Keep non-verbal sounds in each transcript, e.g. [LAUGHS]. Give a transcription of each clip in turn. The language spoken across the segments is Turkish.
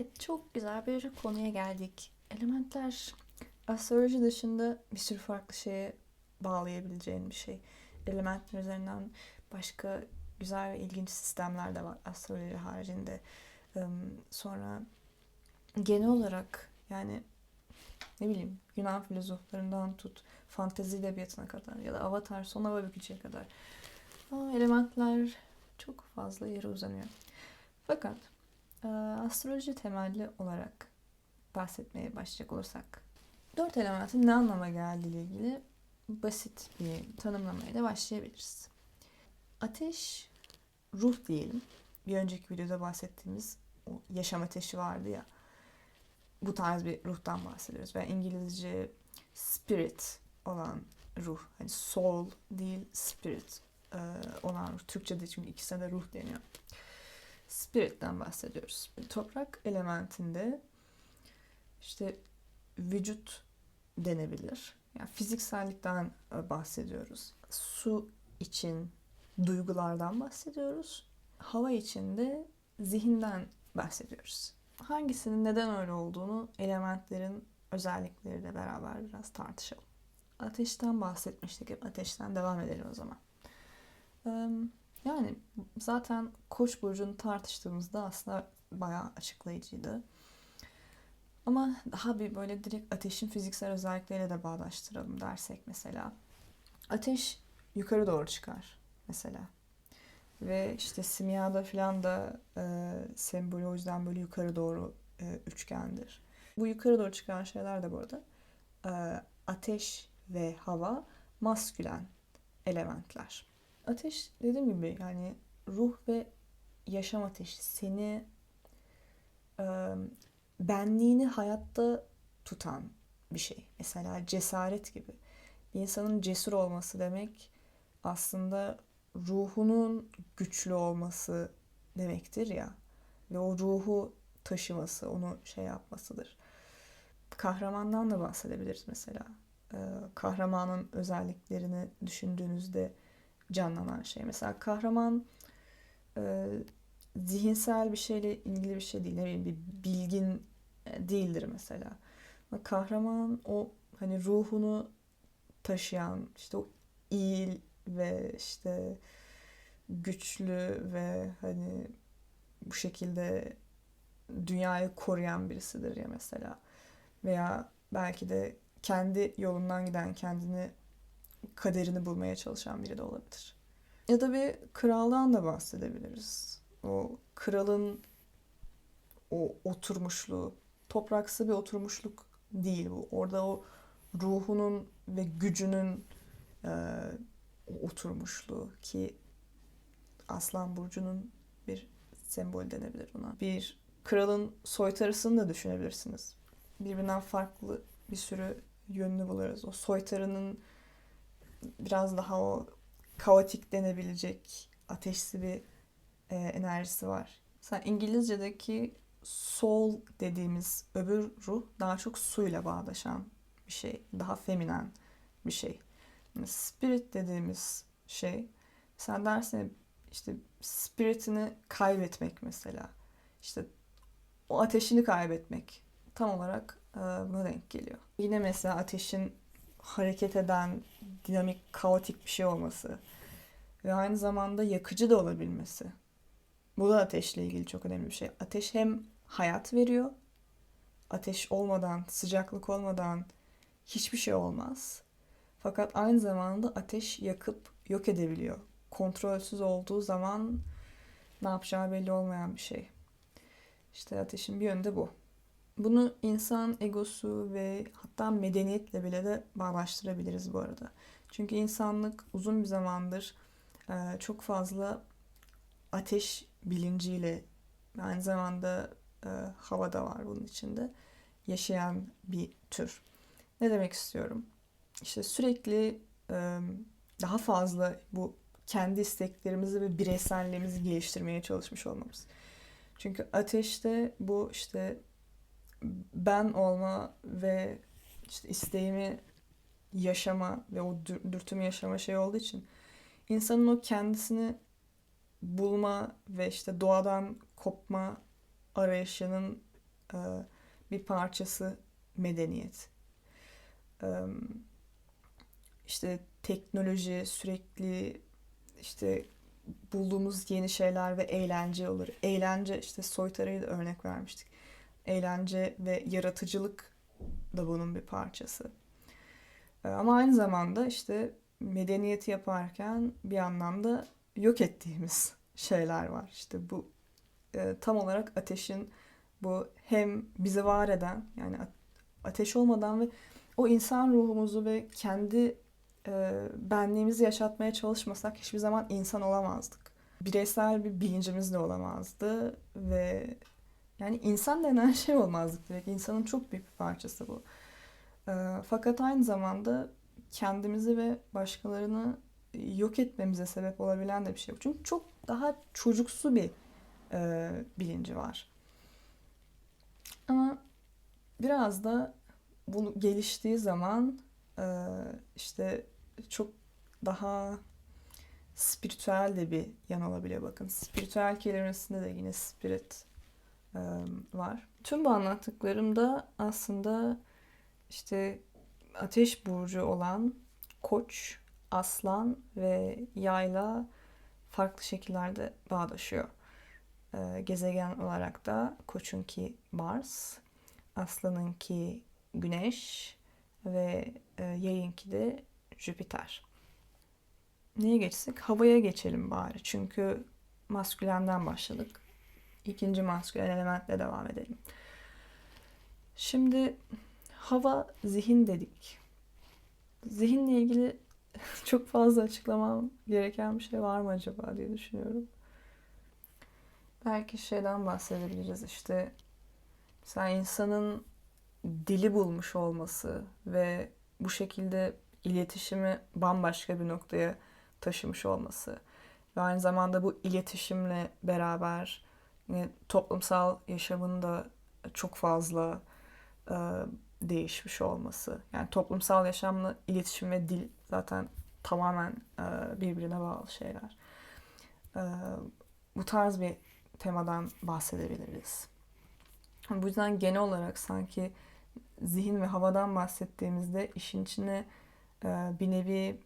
Evet, çok güzel bir konuya geldik. Elementler astroloji dışında bir sürü farklı şeye bağlayabileceğin bir şey. Elementler üzerinden başka güzel ve ilginç sistemler de var astroloji haricinde. Sonra genel olarak yani ne bileyim Yunan filozoflarından tut fantezi edebiyatına kadar ya da Avatar son hava bükücüye kadar. Aa, elementler çok fazla yere uzanıyor. Fakat astroloji temelli olarak bahsetmeye başlayacak olursak dört elementin ne anlama geldiği ile ilgili basit bir tanımlamaya da başlayabiliriz. Ateş, ruh diyelim. Bir önceki videoda bahsettiğimiz o yaşam ateşi vardı ya. Bu tarz bir ruhtan bahsediyoruz. Ve İngilizce spirit olan ruh. Hani soul değil spirit e, olan ruh. Türkçe'de çünkü ikisine de ruh deniyor. Spirit'ten bahsediyoruz. Toprak elementinde işte vücut denebilir. Yani fiziksellikten e, bahsediyoruz. Su için duygulardan bahsediyoruz. Hava için de zihinden bahsediyoruz. Hangisinin neden öyle olduğunu elementlerin özellikleriyle beraber biraz tartışalım. Ateşten bahsetmiştik. Ateşten devam edelim o zaman. Eee, Yani zaten Koç burcunu tartıştığımızda aslında bayağı açıklayıcıydı. Ama daha bir böyle direkt ateşin fiziksel özellikleriyle de bağdaştıralım dersek mesela. Ateş yukarı doğru çıkar mesela. Ve işte simyada falan da e, sembolü o yüzden böyle yukarı doğru e, üçgendir. Bu yukarı doğru çıkan şeyler de bu arada e, ateş ve hava maskülen elementler. Ateş dediğim gibi yani ruh ve yaşam ateşi seni e, benliğini hayatta tutan bir şey. Mesela cesaret gibi. Bir insanın cesur olması demek aslında ruhunun güçlü olması demektir ya. Ve o ruhu taşıması, onu şey yapmasıdır. Kahramandan da bahsedebiliriz mesela. Kahramanın özelliklerini düşündüğünüzde canlanan şey. Mesela kahraman e, zihinsel bir şeyle ilgili bir şey değil. Ne bir bilgin e, değildir mesela. Ama kahraman o hani ruhunu taşıyan işte o iyi ve işte güçlü ve hani bu şekilde dünyayı koruyan birisidir ya mesela. Veya belki de kendi yolundan giden, kendini kaderini bulmaya çalışan biri de olabilir. Ya da bir kraldan da bahsedebiliriz. O kralın o oturmuşluğu, topraksı bir oturmuşluk değil bu. Orada o ruhunun ve gücünün e, oturmuşluğu ki Aslan Burcu'nun bir sembol denebilir ona. Bir kralın soytarısını da düşünebilirsiniz. Birbirinden farklı bir sürü yönünü buluruz. O soytarının biraz daha o kaotik denebilecek ateşli bir e, enerjisi var. Mesela İngilizce'deki soul dediğimiz öbür ruh daha çok suyla bağdaşan bir şey. Daha feminen bir şey. Yani spirit dediğimiz şey sen dersin işte spiritini kaybetmek mesela. İşte o ateşini kaybetmek tam olarak e, buna denk geliyor. Yine mesela ateşin hareket eden, dinamik, kaotik bir şey olması ve aynı zamanda yakıcı da olabilmesi. Bu da ateşle ilgili çok önemli bir şey. Ateş hem hayat veriyor. Ateş olmadan, sıcaklık olmadan hiçbir şey olmaz. Fakat aynı zamanda ateş yakıp yok edebiliyor. Kontrolsüz olduğu zaman ne yapacağı belli olmayan bir şey. İşte ateşin bir yönü de bu. Bunu insan egosu ve hatta medeniyetle bile de bağlaştırabiliriz bu arada. Çünkü insanlık uzun bir zamandır e, çok fazla ateş bilinciyle aynı zamanda e, hava da var bunun içinde yaşayan bir tür. Ne demek istiyorum? İşte sürekli e, daha fazla bu kendi isteklerimizi ve bireyselliğimizi geliştirmeye çalışmış olmamız. Çünkü ateşte bu işte ben olma ve işte isteğimi yaşama ve o dürtümü yaşama şey olduğu için insanın o kendisini bulma ve işte doğadan kopma arayışının e, bir parçası medeniyet. E, işte teknoloji sürekli işte bulduğumuz yeni şeyler ve eğlence olur. Eğlence işte soytarıyı da örnek vermiştik. Eğlence ve yaratıcılık da bunun bir parçası. E, ama aynı zamanda işte medeniyeti yaparken bir anlamda yok ettiğimiz [LAUGHS] şeyler var. İşte bu e, tam olarak ateşin bu hem bizi var eden yani ateş olmadan ve o insan ruhumuzu ve kendi e, benliğimizi yaşatmaya çalışmasak hiçbir zaman insan olamazdık. Bireysel bir bilincimiz de olamazdı ve yani insan denen şey olmazdık direkt. İnsanın çok büyük bir parçası bu. E, fakat aynı zamanda kendimizi ve başkalarını yok etmemize sebep olabilen de bir şey. Çünkü çok daha çocuksu bir e, bilinci var. Ama biraz da bu geliştiği zaman e, işte çok daha spiritüel de bir yan olabiliyor bakın. Spiritüel kelimesinde de yine spirit var. Tüm bu anlattıklarımda aslında işte ateş burcu olan koç, aslan ve yayla farklı şekillerde bağdaşıyor. Gezegen olarak da koçunki Mars, aslanınki Güneş ve yayınki de Jüpiter. Neye geçsek? Havaya geçelim bari. Çünkü maskülenden başladık. İkinci maskülen elementle devam edelim. Şimdi hava zihin dedik. Zihinle ilgili [LAUGHS] çok fazla açıklamam gereken bir şey var mı acaba diye düşünüyorum. Belki şeyden bahsedebiliriz işte mesela insanın dili bulmuş olması ve bu şekilde iletişimi bambaşka bir noktaya taşımış olması ve aynı zamanda bu iletişimle beraber yine toplumsal yaşamın da çok fazla e, değişmiş olması. Yani toplumsal yaşamla iletişim ve dil zaten tamamen e, birbirine bağlı şeyler. E, bu tarz bir temadan bahsedebiliriz. Bu yüzden genel olarak sanki zihin ve havadan bahsettiğimizde işin içine e, bir nevi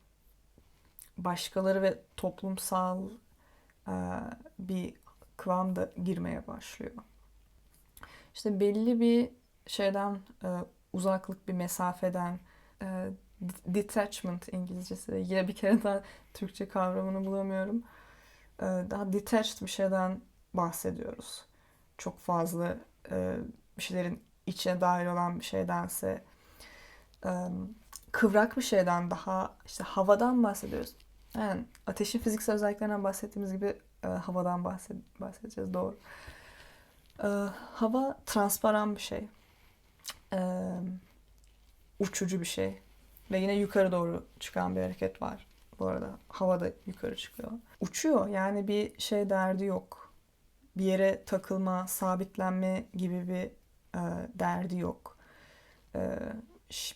başkaları ve toplumsal bir kıvam da girmeye başlıyor. İşte belli bir şeyden uzaklık bir mesafeden detachment İngilizcesi yine bir kere daha Türkçe kavramını bulamıyorum. Daha detached bir şeyden bahsediyoruz. Çok fazla bir şeylerin içine dahil olan bir şeydense kıvrak bir şeyden daha işte havadan bahsediyoruz. Yani ateşin fiziksel özelliklerinden bahsettiğimiz gibi havadan bahsedeceğiz doğru. hava transparan bir şey e, uçucu bir şey. Ve yine yukarı doğru çıkan bir hareket var. Bu arada havada yukarı çıkıyor. Uçuyor yani bir şey derdi yok. Bir yere takılma, sabitlenme gibi bir e, derdi yok.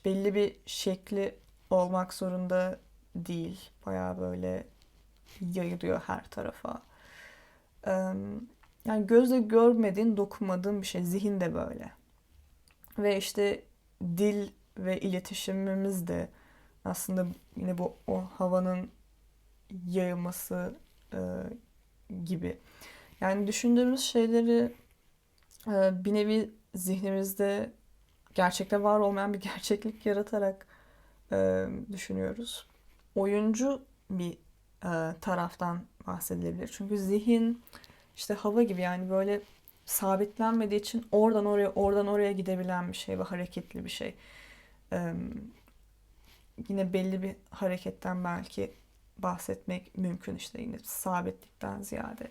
Belli bir şekli olmak zorunda değil. Baya böyle yayılıyor her tarafa. Yani gözle görmediğin, dokunmadığın bir şey. Zihin de böyle. Ve işte dil ve iletişimimiz de aslında yine bu o havanın yayılması e, gibi. Yani düşündüğümüz şeyleri e, bir nevi zihnimizde gerçekte var olmayan bir [LAUGHS] gerçeklik yaratarak e, düşünüyoruz. Oyuncu bir e, taraftan bahsedilebilir. Çünkü zihin işte hava gibi yani böyle sabitlenmediği için oradan oraya oradan oraya gidebilen bir şey ve hareketli bir şey. Ee, yine belli bir hareketten belki bahsetmek mümkün işte yine sabitlikten ziyade.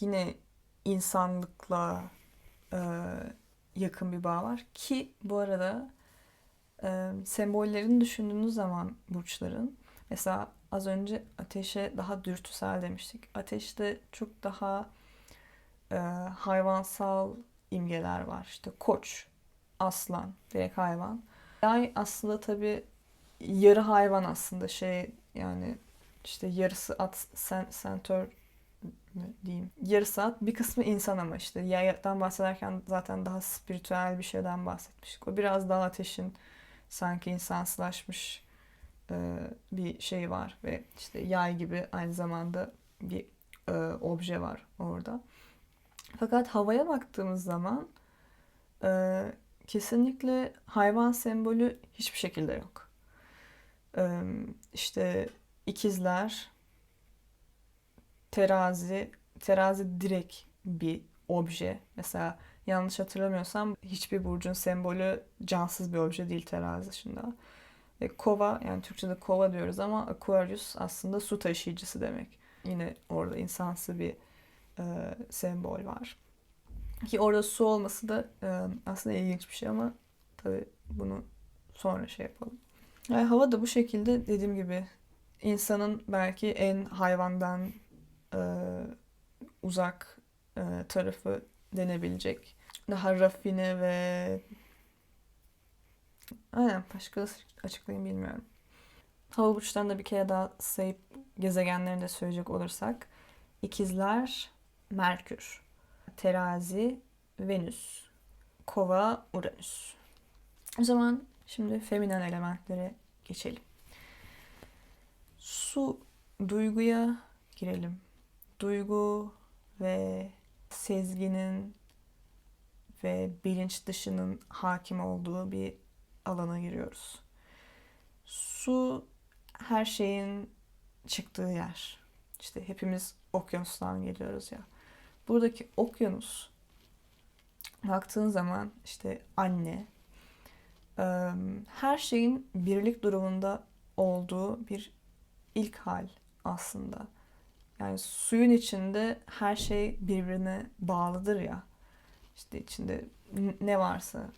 Yine insanlıkla e, yakın bir bağ var ki bu arada e, sembollerini düşündüğünüz zaman burçların mesela az önce ateşe daha dürtüsel demiştik. Ateşte çok daha e, hayvansal imgeler var. İşte koç, aslan, direkt hayvan. Yay aslında tabi yarı hayvan aslında şey yani işte yarısı at sen, sentör diyeyim. Yarı saat. Bir kısmı insan ama işte. Yaydan bahsederken zaten daha spiritüel bir şeyden bahsetmiştik. O biraz daha ateşin sanki insansılaşmış bir şey var ve işte yay gibi aynı zamanda bir e, obje var orada. Fakat havaya baktığımız zaman e, kesinlikle hayvan sembolü hiçbir şekilde yok. E, işte ikizler, terazi, terazi direkt bir obje. Mesela yanlış hatırlamıyorsam hiçbir burcun sembolü cansız bir obje değil terazi dışında. Ve kova yani Türkçe'de kova diyoruz ama Aquarius aslında su taşıyıcısı demek. Yine orada insansı bir e, sembol var. Ki orada su olması da e, aslında ilginç bir şey ama tabii bunu sonra şey yapalım. Yani hava da bu şekilde dediğim gibi insanın belki en hayvandan e, uzak e, tarafı denebilecek. Daha rafine ve aynen başka nasıl açıklayayım bilmiyorum. Hava burçlarını da bir kere daha sayıp gezegenlerini de söyleyecek olursak. İkizler Merkür, Terazi Venüs, Kova Uranüs. O zaman şimdi feminen elementlere geçelim. Su duyguya girelim. Duygu ve sezginin ve bilinç dışının hakim olduğu bir alana giriyoruz. Su her şeyin çıktığı yer. İşte hepimiz okyanustan geliyoruz ya. Buradaki okyanus baktığın zaman işte anne her şeyin birlik durumunda olduğu bir ilk hal aslında. Yani suyun içinde her şey birbirine bağlıdır ya. İşte içinde ne varsa.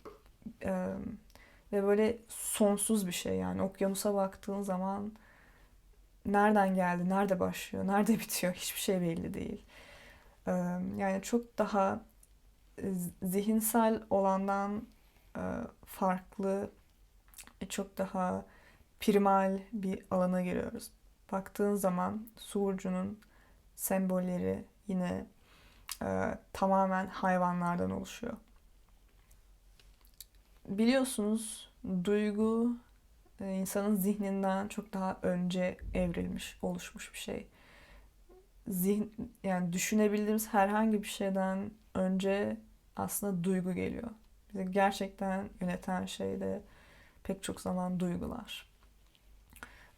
Ve böyle sonsuz bir şey yani. Okyanusa baktığın zaman nereden geldi, nerede başlıyor, [LAUGHS] nerede bitiyor hiçbir şey belli değil. yani çok daha zihinsel olandan farklı, çok daha primal bir alana giriyoruz. Baktığın zaman Suğurcu'nun sembolleri yine e, tamamen hayvanlardan oluşuyor. Biliyorsunuz duygu e, insanın zihninden çok daha önce evrilmiş, oluşmuş bir şey. Zihin, yani düşünebildiğimiz herhangi bir şeyden önce aslında duygu geliyor. Bizi gerçekten yöneten şey de pek çok zaman duygular.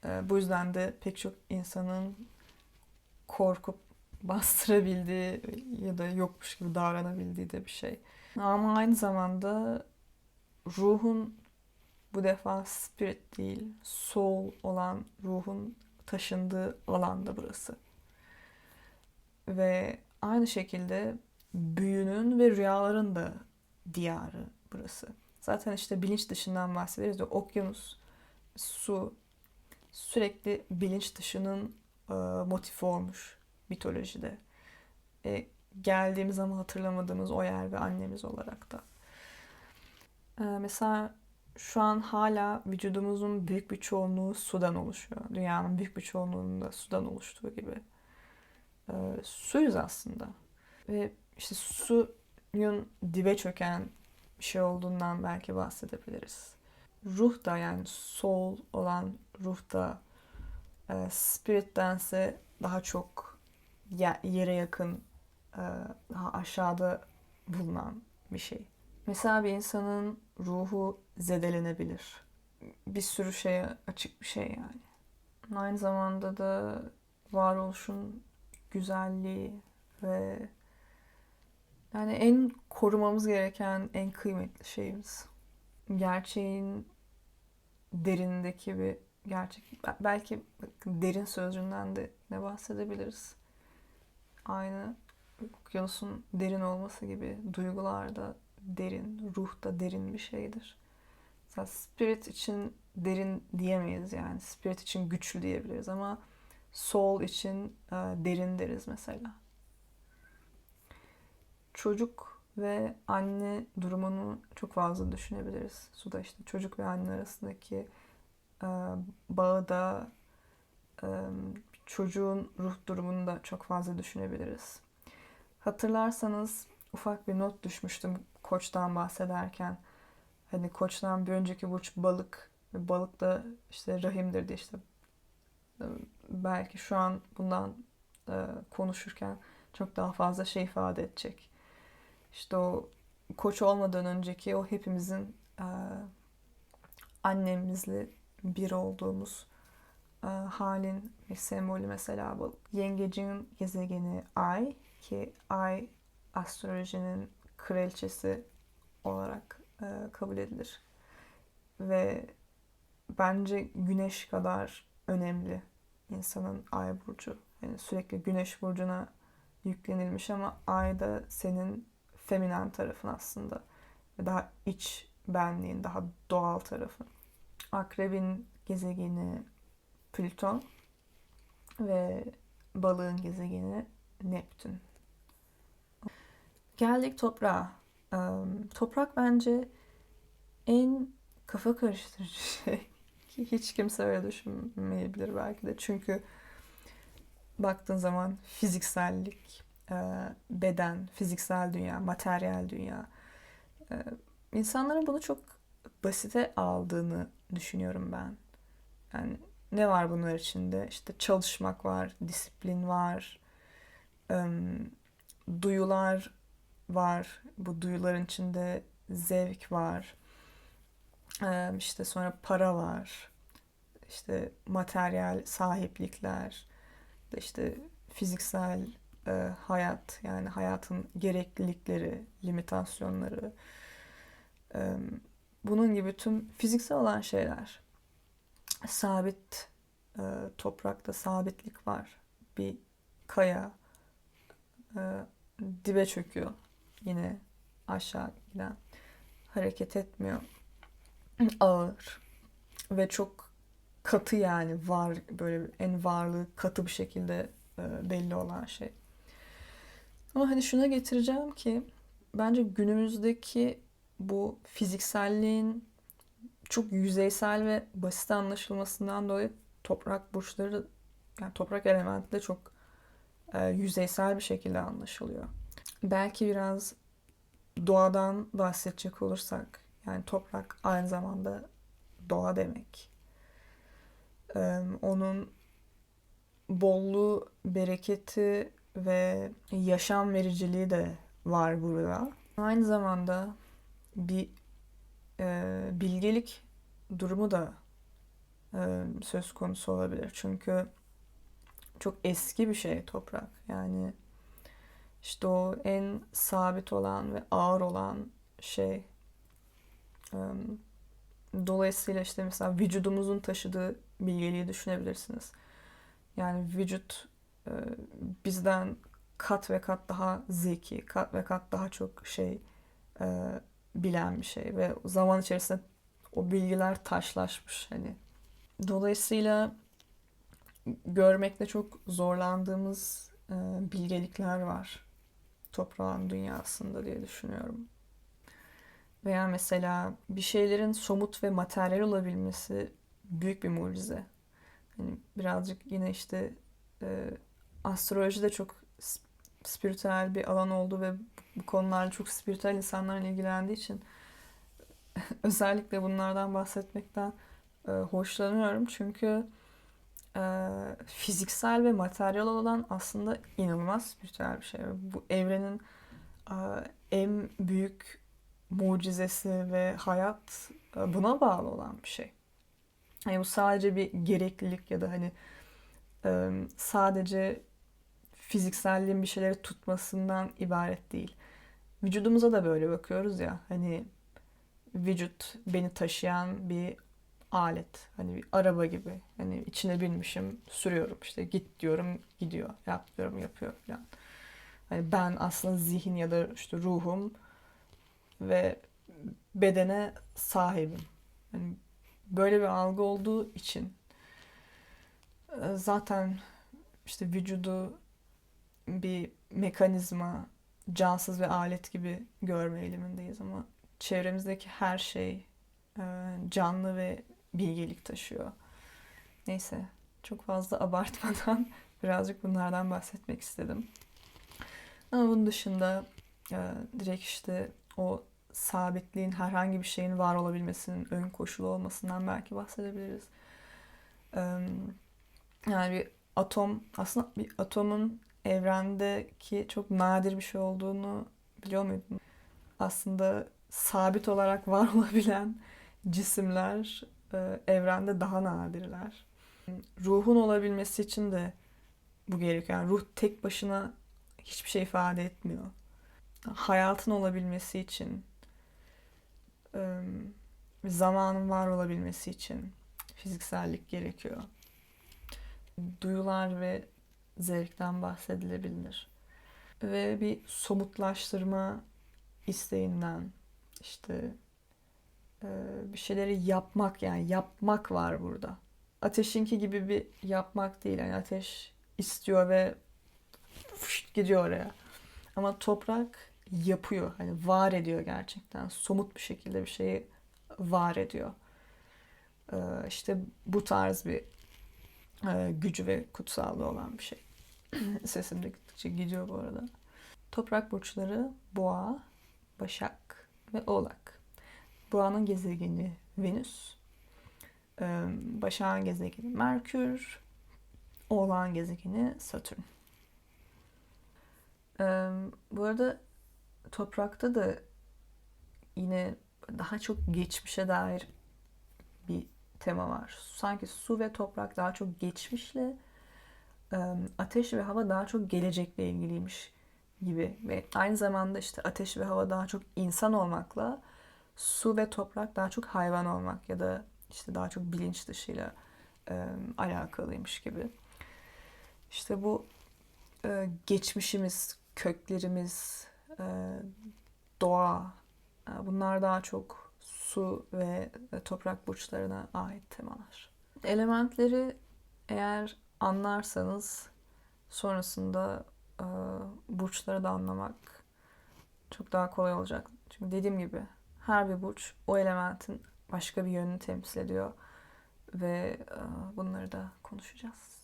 E, bu yüzden de pek çok insanın korkup [LAUGHS] bastırabildiği ya da yokmuş gibi davranabildiği de bir şey. Ama aynı zamanda ruhun bu defa spirit değil, soul olan ruhun taşındığı alanda burası. Ve aynı şekilde büyünün ve rüyaların da diyarı burası. Zaten işte bilinç dışından bahsederiz de okyanus, su sürekli bilinç dışının e, motifi olmuş mitolojide. E, geldiğimiz ama hatırlamadığımız o yer ve annemiz olarak da. E, mesela şu an hala vücudumuzun büyük bir çoğunluğu sudan oluşuyor. Dünyanın büyük bir çoğunluğunun da sudan oluştuğu gibi. E, suyuz aslında. Ve işte suyun dibe çöken bir şey olduğundan belki bahsedebiliriz. Ruh da yani soul olan ruh da e, spirittense daha çok yere yakın, e, daha aşağıda bulunan bir şey. Mesela bir insanın ruhu zedelenebilir. Bir sürü şeye açık bir şey yani. Aynı zamanda da varoluşun güzelliği ve yani en korumamız gereken en kıymetli şeyimiz. Gerçeğin derindeki bir gerçek. Belki derin sözcüğünden de ne bahsedebiliriz. Aynı okyanusun derin olması gibi duygular da derin, ruh da derin bir şeydir. Mesela spirit için derin diyemeyiz yani. Spirit için güçlü diyebiliriz ama soul için e, derin deriz mesela. Çocuk ve anne durumunu çok fazla düşünebiliriz. Suda işte çocuk ve anne arasındaki e, bağı da e, çocuğun ruh durumunu da çok fazla düşünebiliriz. Hatırlarsanız ufak bir not düşmüştüm koçtan bahsederken. Hani koçtan bir önceki burç balık. Balık da işte rahimdir diye işte belki şu an bundan e, konuşurken çok daha fazla şey ifade edecek. İşte o koç olmadan önceki o hepimizin e, annemizle bir olduğumuz e, halin bir sembolü mesela balık. Yengecin gezegeni Ay ki Ay astrolojinin kraliçesi olarak e, kabul edilir. Ve bence güneş kadar önemli insanın ay burcu. Yani sürekli güneş burcuna yüklenilmiş ama ay da senin feminen tarafın aslında. Daha iç benliğin, daha doğal tarafın. Akrebin gezegeni Plüton ve balığın gezegeni Neptün. Geldik toprağa. Toprak bence en kafa karıştırıcı [LAUGHS] şey. Ki hiç kimse öyle düşünmeyebilir belki de. Çünkü baktığın zaman fiziksellik, beden, fiziksel dünya, materyal dünya. insanların bunu çok basite aldığını düşünüyorum ben. Yani ne var bunlar içinde? İşte çalışmak var, disiplin var, duyular var. Bu duyuların içinde zevk var. işte sonra para var. İşte materyal sahiplikler. işte fiziksel hayat yani hayatın gereklilikleri, limitasyonları. bunun gibi tüm fiziksel olan şeyler. Sabit toprakta sabitlik var. Bir kaya dibe çöküyor yine aşağı giden hareket etmiyor. [CLEARS THROAT] Ağır ve çok katı yani var böyle en varlığı katı bir şekilde e, belli olan şey. Ama hani şuna getireceğim ki bence günümüzdeki bu fizikselliğin çok yüzeysel ve basit anlaşılmasından dolayı toprak burçları yani toprak elementi de çok e, yüzeysel bir şekilde anlaşılıyor. Belki biraz doğadan bahsedecek olursak yani toprak aynı zamanda doğa demek. Ee, onun bolluğu, bereketi ve yaşam vericiliği de var burada. Aynı zamanda bir e, bilgelik durumu da e, söz konusu olabilir. Çünkü çok eski bir şey toprak. Yani işte o en sabit olan ve ağır olan şey. Dolayısıyla işte mesela vücudumuzun taşıdığı bilgeliği düşünebilirsiniz. Yani vücut bizden kat ve kat daha zeki, kat ve kat daha çok şey bilen bir şey ve zaman içerisinde o bilgiler taşlaşmış hani. Dolayısıyla görmekte çok zorlandığımız bilgelikler var toprağın dünyasında diye düşünüyorum. Veya mesela bir şeylerin somut ve materyal olabilmesi büyük bir mucize. Yani birazcık yine işte e, astroloji de çok spiritüel bir alan oldu ve bu konularla çok spiritüel insanların ilgilendiği için [LAUGHS] özellikle bunlardan bahsetmekten e, hoşlanıyorum. Çünkü e, fiziksel ve materyal olan aslında inanılmaz spiritüel bir şey. Bu evrenin e, en büyük mucizesi ve hayat e, buna bağlı olan bir şey. Yani bu sadece bir gereklilik ya da hani e, sadece fizikselliğin bir şeyleri tutmasından ibaret değil. Vücudumuza da böyle bakıyoruz ya hani vücut beni taşıyan bir alet. Hani bir araba gibi. Hani içine binmişim, sürüyorum işte git diyorum, gidiyor. Yap diyorum, yapıyor falan. Hani ben aslında zihin ya da işte ruhum ve bedene sahibim. Yani böyle bir algı olduğu için e, zaten işte vücudu bir mekanizma, cansız ve alet gibi görme eğilimindeyiz ama çevremizdeki her şey e, canlı ve bilgelik taşıyor. Neyse çok fazla [LAUGHS] abartmadan birazcık bunlardan bahsetmek istedim. Ama bunun dışında e, direkt işte o sabitliğin herhangi bir şeyin var olabilmesinin ön koşulu olmasından belki bahsedebiliriz. E, yani bir atom aslında bir atomun evrendeki çok nadir bir şey olduğunu biliyor muydun? Aslında sabit olarak var [LAUGHS] olabilen cisimler e, evrende daha nadirler. Ruhun olabilmesi için de bu gerekiyor. Yani ruh tek başına hiçbir şey ifade etmiyor. Hayatın olabilmesi için, e, zamanın var olabilmesi için fiziksellik gerekiyor. Duyular ve zevkten bahsedilebilir. Ve bir somutlaştırma isteğinden işte bir şeyleri yapmak yani yapmak var burada. Ateşinki gibi bir yapmak değil. Yani ateş istiyor ve fışt gidiyor oraya. Ama toprak yapıyor. Hani var ediyor gerçekten. Somut bir şekilde bir şeyi var ediyor. Ee, işte bu tarz bir e, gücü ve kutsallığı olan bir şey. [CLEARS THROAT] Sesim de gittikçe gidiyor bu arada. Toprak burçları Boğa, Başak ve Oğlak. Boğa'nın gezegeni Venüs. Ee, gezegeni Merkür. Oğlak'ın gezegeni Satürn. Ee, bu arada toprakta da yine daha çok geçmişe dair bir tema var. Sanki su ve toprak daha çok geçmişle, ateş ve hava daha çok gelecekle ilgiliymiş gibi. Ve aynı zamanda işte ateş ve hava daha çok insan olmakla, su ve toprak daha çok hayvan olmak ya da işte daha çok bilinç dışıyla alakalıymış gibi. İşte bu geçmişimiz, köklerimiz, doğa bunlar daha çok su ve toprak burçlarına ait temalar. Elementleri eğer anlarsanız sonrasında e, burçları da anlamak çok daha kolay olacak. Çünkü dediğim gibi her bir burç o elementin başka bir yönünü temsil ediyor ve e, bunları da konuşacağız.